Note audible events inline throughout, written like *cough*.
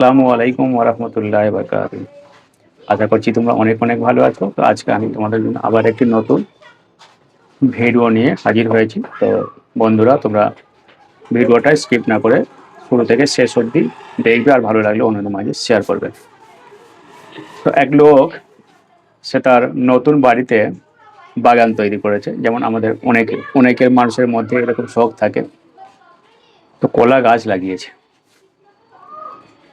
আসসালামু আলাইকুম ওরহমতুল্লাহ বরকাত আশা করছি তোমরা অনেক অনেক ভালো আছো। তো আজকে আমি তোমাদের জন্য আবার একটি নতুন ভিডিও নিয়ে হাজির হয়েছি। তো বন্ধুরা, তোমরা ভিডিওটা স্কিপ না করে শুরু থেকে শেষ অবধি দেখবে আর ভালো লাগলে অন্যদের মাঝে শেয়ার করবে। তো এক লোক, সে তার নতুন বাড়িতে বাগান তৈরি করেছে। যেমন আমাদের অনেকে, অনেকের মানুষের মধ্যে এরকম শখ থাকে। তো কলা গাছ লাগিয়েছে।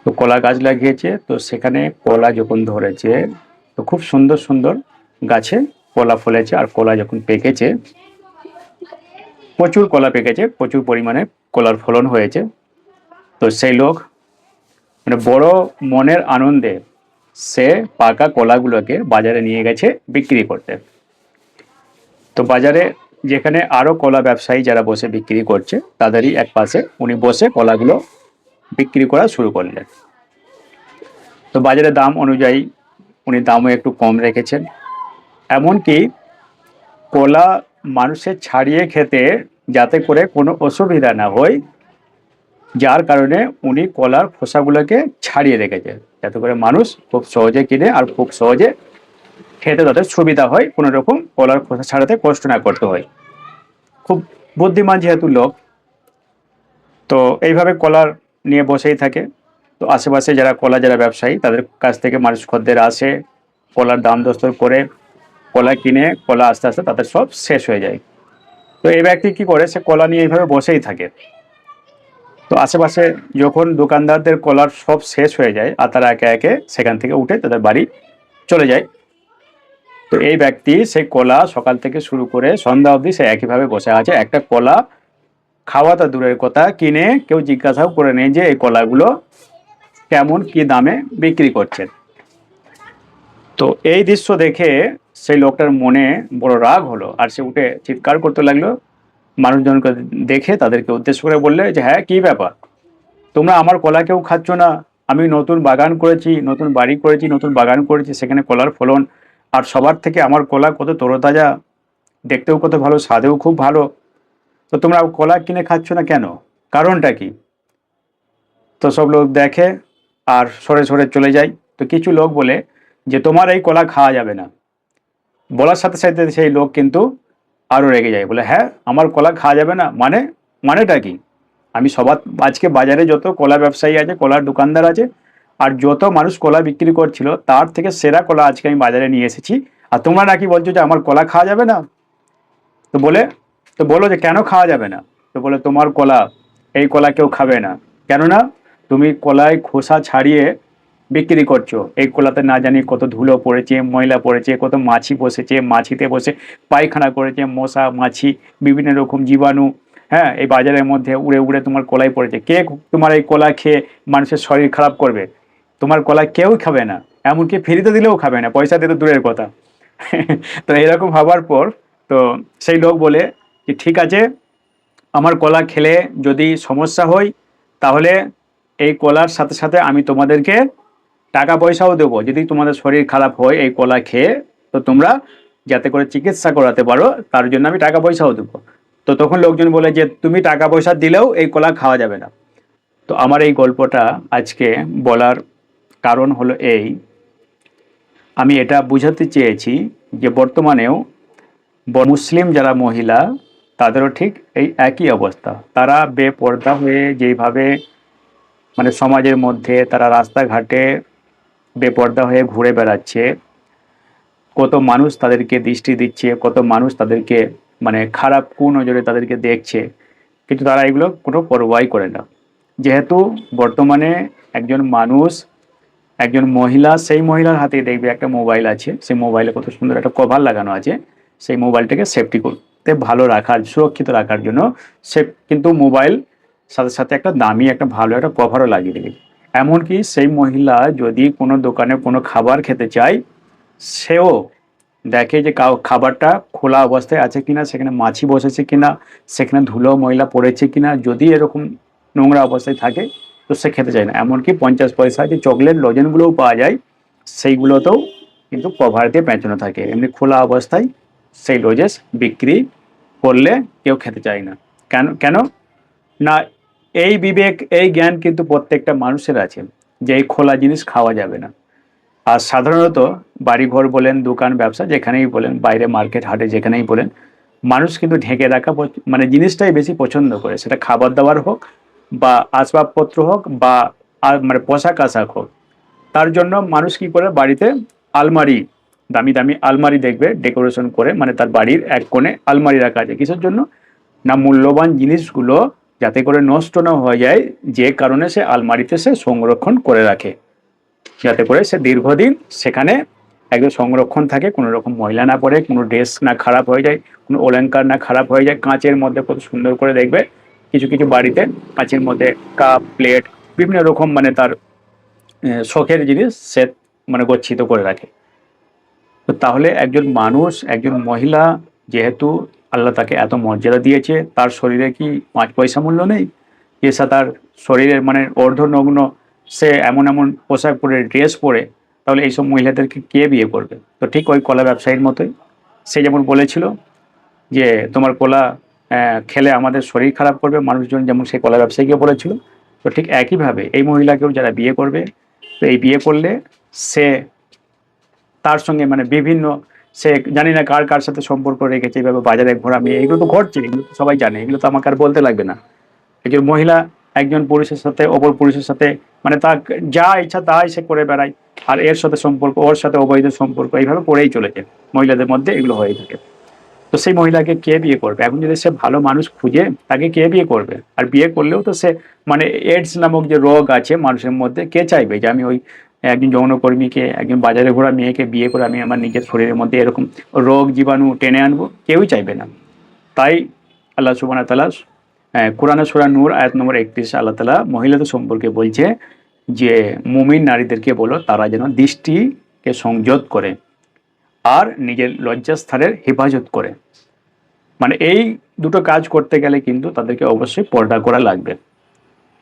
তো কলা গাছ লাগিয়েছে, তো সেখানে কলা যখন ধরেছে, তো খুব সুন্দর সুন্দর গাছে কলা ফলেছে আর কলা যখন পেকেছে, প্রচুর কলা পেকেছে, প্রচুর পরিমাণে কলার ফলন হয়েছে। তো সেই লোক মানে বড় মনের আনন্দে সে পাকা কলাগুলোকে বাজারে নিয়ে গেছে বিক্রি করতে। তো বাজারে যেখানে আরও কলা ব্যবসায়ী যারা বসে বিক্রি করছে, তাদেরই এক পাশে উনি বসে কলাগুলো বিক্রি করা শুরু করলেন। তো বাজারে দাম অনুযায়ী উনি দামও একটু কম রেখেছেন। এমনকি কলা মানুষের ছাড়িয়ে খেতে যাতে করে কোনো অসুবিধা না হয়, যার কারণে উনি কলার খোসাগুলোকে ছাড়িয়ে রেখেছে যাতে করে মানুষ খুব সহজে কিনে আর খুব সহজে খেতে তাদের সুবিধা হয়, কোনো রকম কলার খোসা ছাড়াতে কষ্ট না করতে হয়। খুব বুদ্ধিমান যেহেতু লোক, তো এইভাবে কলার নিয়ে বসেই থাকে। তো আশেপাশে যারা কলা, যারা ব্যবসায়ী, তাদের কাছ থেকে মানুষ খদ্দের আসে, কলার দাম দস্তর করে কলা কিনে, কলা আস্তে আস্তে তাদের সব শেষ হয়ে যায়। তো এই ব্যক্তি কি করে? সে কলা নিয়ে এইভাবে বসেই থাকে। তো আশেপাশে যখন দোকানদারদের কলার সব শেষ হয়ে যায় আর তারা একে একে সেখান থেকে উঠে তাদের বাড়ি চলে যায়, তো এই ব্যক্তি সেই কলা সকাল থেকে শুরু করে সন্ধ্যা অবধি সে একইভাবে বসে আছে। একটা কলা খাওয়া তো দূরের কথা, কিনে কেউ জিজ্ঞাসাও করে নেই যে এই কলাগুলো কেমন কি দামে বিক্রি করছেন তো এই দৃশ্য দেখে সেই লোকটার মনে বড় রাগ হলো আর সে উঠে চিৎকার করতে লাগল। মানুষজনকে দেখে তাদেরকে উদ্দেশ্য করে বললে যে হ্যাঁ কি ব্যাপার? তোমরা আমার কলা কেউ খাচ্ছ না। আমি নতুন বাগান করেছি, নতুন বাড়ি করেছি, নতুন বাগান করেছি, সেখানে কলার ফলন। আর সবার থেকে আমার কলা কত তরতাজা, দেখতেও কত ভালো, স্বাদেও খুব ভালো। তো তোমরা কলা কিনে খাচ্ছ না কেন? কারণটা কি? তো সব লোক দেখে আর সরে সরে চলে যায় তো কিছু লোক বলে যে, তোমার এই কলা খাওয়া যাবে না। বলার সাথে সাথে সেই লোক কিন্তু আরও রেগে যায়। বলে হ্যাঁ আমার কলা খাওয়া যাবে না। মানে মানেটা কি? আমি সবার, আজকে বাজারে যত কলা ব্যবসায়ী আছে, কলার দোকানদার আছে, আর যত মানুষ কলা বিক্রি করছিল, তার থেকে সেরা কলা আজকে আমি বাজারে নিয়ে এসেছি। আর তোমরা নাকি বলছো যে, আমার কলা খাওয়া যাবে না? তো বলে, তো বলো যে, কেন খাওয়া যাবে না? তো বলে, তোমার কলা, এই কলা কেউ খাবে না। কেননা তুমি কলায় খোসা ছাড়িয়ে বিক্রি করছ। এই কলাতে না জানি কত ধুলো পড়েছে, ময়লা পড়েছে, কত মাছি বসেছে, মাছিতে বসে পায়খানা করেছে, মশা, মাছি, বিভিন্ন রকম জীবাণু হ্যাঁ এই বাজারের মধ্যে উড়ে উড়ে তোমার কলাই পড়েছে। কে তোমার এই কলা খেয়ে মানুষের শরীর খারাপ করবে? তোমার কলা কেউ খাবে না, এমনকি ফ্রিতে দিলেও খাবে না, পয়সা দিতে দূরের কথা। *laughs* তো এরকম হবার পর তো সেই লোক বলে যে, ঠিক আছে, আমার কলা খেলে যদি সমস্যা হয়, তাহলে এই কলার সাথে সাথে আমি তোমাদেরকে টাকা পয়সাও দেবো। যদি তোমাদের শরীর খারাপ হয় এই কলা খেয়ে, তো তোমরা যাতে করে চিকিৎসা করাতে পারো, তার জন্য আমি টাকা পয়সাও দেবো। তো তখন লোকজন বলে যে, তুমি টাকা পয়সা দিলেও এই কলা খাওয়া যাবে না। তো আমার এই গল্পটা আজকে বলার কারণ হলো এই। আমি এটা বুঝাতে চেয়েছি যে, বর্তমানেও মুসলিম যারা মহিলা, তাদেরও ঠিক এই একই অবস্থা। তারা বেপর্দা হয়ে যেইভাবে মানে সমাজের মধ্যে তারা রাস্তাঘাটে বেপর্দা হয়ে ঘুরে বেড়াচ্ছে। কত মানুষ তাদেরকে দৃষ্টি দিচ্ছে, কত মানুষ তাদেরকে মানে খারাপ কুনজরে তাদেরকে দেখছে, কিন্তু তারা এগুলো কোনো পরোয়াই করে না। যেহেতু বর্তমানে একজন মানুষ, একজন মহিলা, সেই মহিলার হাতে দেখবে একটা মোবাইল আছে, সেই মোবাইলে কত সুন্দর একটা কভার লাগানো আছে, সেই মোবাইলটাকে সেফটি করতে ভালো রাখার, সুরক্ষিত রাখার জন্য সে কিন্তু মোবাইল সাথে সাথে একটা দামি, একটা ভালো, একটা কভারও লাগিয়ে দেবে। এমনকি সেই মহিলা যদি কোনো দোকানে কোনো খাবার খেতে চায়, সেও দেখে যে খাবারটা খোলা অবস্থায় আছে কিনা, সেখানে মাছি বসেছে কিনা, সেখানে ধুলো ময়লা পড়েছে কিনা, যদি এরকম নোংরা অবস্থায় থাকে, তো সে খেতে চায় না। এমনকি পঞ্চাশ পয়সা যে চকলেট লজেনগুলোও পাওয়া যায়, সেইগুলোতেও কিন্তু কভার দিয়ে পেঁচানো থাকে। এমনি খোলা অবস্থায় সেই লজেস বিক্রি করলে কেউ খেতে চায় না। কেন কেন? না এই বিবেক, এই জ্ঞান কিন্তু প্রত্যেকটা মানুষের আছে, যে এই খোলা জিনিস খাওয়া যাবে না। আর সাধারণত বাড়িঘর বলেন, দোকান, ব্যবসা যেখানেই বলেন, বাইরে মার্কেট, হাটে যেখানেই বলেন, মানুষ কিন্তু ঢেকে রাখা মানে জিনিসটাই বেশি পছন্দ করে। সেটা খাবার দাবার হোক বা আসবাবপত্র হোক বা মানে পোশাক আশাক হোক। তার জন্য মানুষ কি করে বাড়িতে আলমারি, দামি দামি আলমারি দেখবে, ডেকোরেশন করে মানে তার বাড়ির এক কোণে আলমারি রাখা আছে। কিসের জন্য? না, মূল্যবান জিনিসগুলো যাতে করে নষ্ট না হয়ে যায় যে কারণে সে আলমারিতে সে সংরক্ষণ করে রাখে। যাতে করে সে দীর্ঘদিন সেখানে একদম সংরক্ষণ থাকে, কোনো রকম ময়লা না পড়ে, কোনো ড্রেস না খারাপ হয়ে যায়, কোনো অলঙ্কার না খারাপ হয়ে যায়, কাঁচের মধ্যে কত সুন্দর করে দেখবে। কিছু কিছু বাড়িতে কাঁচের মধ্যে কাপ, প্লেট, বিভিন্ন রকম মানে তার শখের জিনিস সে মানে গচ্ছিত করে রাখে। তো তাহলে একজন মানুষ, একজন মহিলা যেহেতু আল্লাহ তাকে এত মর্যাদা দিয়েছে, তার শরীরে কি পাঁচ পয়সা মূল্য নেই? এসা তার শরীরের মানে অর্ধনগ্ন, সে এমন এমন পোশাক পরে, ড্রেস পরে, তাহলে এইসব মহিলাদেরকে কে বিয়ে করবে? তো ঠিক ওই কলা ব্যবসায়ীর মতোই। সে যেমন বলেছিল যে, তোমার কলা খেলে আমাদের শরীর খারাপ করবে। মানুষজন যেমন সেই কলা ব্যবসায়ীকে বলেছিল। তো ঠিক একইভাবে এই মহিলাকেও যারা বিয়ে করবে, তো এই বিয়ে করলে সে তার সঙ্গে মানে বিভিন্ন সে জানি না কার কার সাথে সম্পর্ক রেখেছে এইভাবে বাজারে ঘোরা মেয়ে, এগুলো তো ঘটছে, এগুলো তো সবাই জানে, এগুলো তো আমাকে আর বলতে লাগবে না। একজন মহিলা, একজন পুরুষের সাথে, অপর পুরুষের সাথে মানে তার যা ইচ্ছা তাই সে করে বেড়ায়, আর এর সাথে সম্পর্ক, ওর সাথে অবৈধ সম্পর্ক, এইভাবে করেই চলেছে, মহিলাদের মধ্যে এগুলো হয়ে থাকে। তো সেই মহিলাকে কে বিয়ে করবে? এখন যদি সে ভালো মানুষ খুঁজে, তাকে কে বিয়ে করবে? আর বিয়ে করলেও তো সে মানে এডস নামক যে রোগ আছে মানুষের মধ্যে, কে চাইবে যে আমি ওই একজন যৌনকর্মীকে একজন বাজারে ঘোরা মেয়েকে বিয়ে করে আমি আমার নিজের শরীরের মধ্যে এরকম রোগ জীবাণু টেনে আনব, কেউই চাইবে না। তাই আল্লাহ সুবান তালা কোরআন সুরা নূর আয়াত নম্বর একত্রিশ, আল্লাহ তালা মহিলাদের সম্পর্কে বলছে যে, মুমিন নারীদেরকে বলো, তারা যেন দৃষ্টিকে সংযত করে আর নিজের লজ্জাস্থানের হেফাজত করে। মানে এই দুটো কাজ করতে গেলে কিন্তু তাদেরকে অবশ্যই পর্দা করা লাগবে।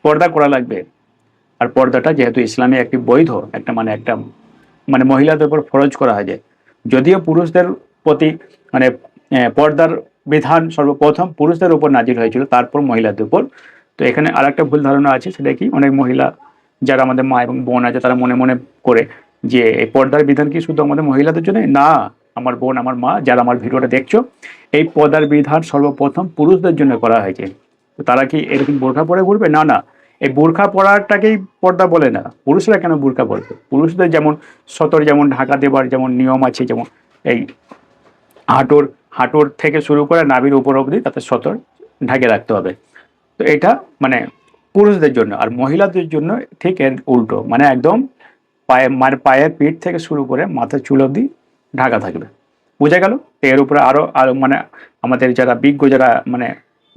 পর্দা করা লাগবে। আর পর্দাটা যেহেতু ইসলামে একটি বৈধ, একটা মানে একটা মানে মহিলাদের উপর ফরজ করা হয় যে, যদিও পুরুষদের প্রতি মানে পর্দার বিধান সর্বপ্রথম পুরুষদের উপর নাজির হয়েছিল, তারপর মহিলাদের উপর। তো এখানে আর একটা ভুল ধারণা আছে, সেটা কি? অনেক মহিলা, যারা আমাদের মা এবং বোন আছে, তারা মনে মনে করে যে, এই পর্দার বিধান কি শুধু আমাদের মহিলাদের জন্য? না, আমার বোন, আমার মা, যারা আমার ভিডিওটা দেখছ, এই পর্দার বিধান সর্বপ্রথম পুরুষদের জন্য করা হয়েছে। তো তারা কি এরকম বোরখা পরে ঘুরবে? না না। এই বোরখা পরাটাকেই পর্দা বলে না। পুরুষরা কেন বোরখা পরবে? পুরুষদের যেমন সতর, যেমন ঢাকা দেবার যেমন নিয়ম আছে, যেমন এই হাঁটুর হাঁটুর থেকে শুরু করে নাভির উপর অবধি তাতে সতর ঢাকে রাখতে হবে। তো এটা মানে পুরুষদের জন্য আর মহিলাদের জন্য ঠিক এর উল্টো। মানে একদম পায়ে মানে পায়ের পিঠ থেকে শুরু করে মাথার চুল অবধি ঢাকা থাকবে। বোঝা গেল? এর উপরে আরও আরও মানে আমাদের যারা বিজ্ঞ, যারা মানে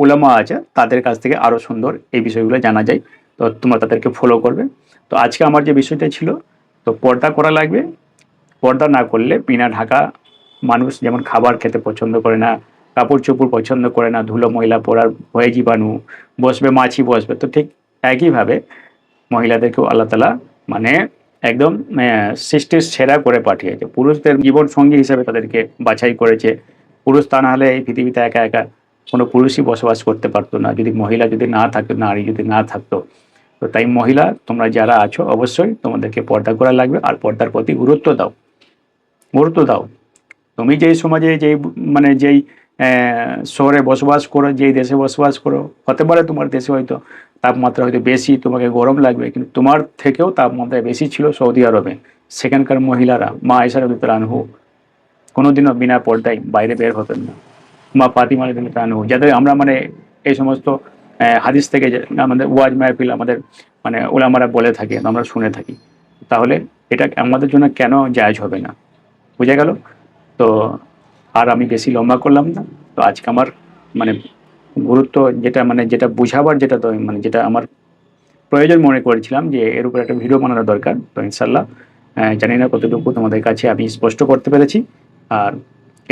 উলামা আছে, তাদের কাছ থেকে আরও সুন্দর এই বিষয়গুলো জানা যায়। তো তোমরা তাদেরকে ফলো করবে। তো আজকে আমার যে বিষয়টা ছিল, তো পর্দা করা লাগবে। পর্দা না করলে বিনা ঢাকা মানুষ যেমন খাবার খেতে পছন্দ করে না কাপড় চোপড় পছন্দ করে না, ধুলো ময়লা পরার ভয়ে জীবাণু, বসবে, মাছি বসবে। তো ঠিক একইভাবে মহিলাদেরকেও আল্লাহ তালা মানে একদম সৃষ্টির সেরা করে পাঠিয়েছে। পুরুষদের জীবন সঙ্গী হিসেবে তাদেরকে বাছাই করেছে। পুরুষ তা না হলে এই পৃথিবীতে একা একা কোনো পুরুষই বসবাস করতে পারতো না। যদি মহিলা যদি না থাকতো নারী যদি না থাকতো, তো তাই মহিলা, তোমরা যারা আছো, অবশ্যই তোমাদেরকে পর্দা করা লাগবে আর পর্দার প্রতি গুরুত্ব দাও। গুরুত্ব দাও। তুমি যেই সমাজে যেই মানে যেই শহরে বসবাস করো, যেই দেশে বসবাস করো, হতে পারে তোমার দেশে হয়তো তাপমাত্রা হয়তো বেশি, তোমাকে গরম লাগবে, কিন্তু তোমার থেকেও তাপমাত্রা বেশি ছিল সৌদি আরবে। সেখানকার মহিলারা, মা এসার আনহু কোনোদিনও বিনা পর্দায় বাইরে বের হতেন না। মা ফাতিমা আনহু যাদের আমরা মানে এই সমস্ত হাদিস থেকে আমাদের ওয়াজ মাহফিল আমাদের মানে ওলামারা বলে থাকে, আমরা শুনে থাকি। তাহলে এটা আমাদের জন্য কেন জায়জ হবে না? বুঝে গেল? তো আর আমি বেশি লম্বা করলাম না। তো আজকে আমার মানে গুরুত্ব যেটা মানে যেটা বুঝাবার যেটা মানে যেটা আমার প্রয়োজন মনে করেছিলাম যে এর উপর একটা ভিডিও বানানো দরকার। তো ইনশাল্লাহ জানি না কতটুকু তোমাদের কাছে আমি স্পষ্ট করতে পেরেছি। আর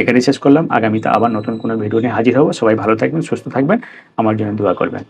এখানেই শেষ করলাম। আগামীতে আবার নতুন কোনো ভিডিও নিয়ে হাজির হব। সবাই ভালো থাকবেন, সুস্থ থাকবেন। আমার জন্য দোয়া করবেন।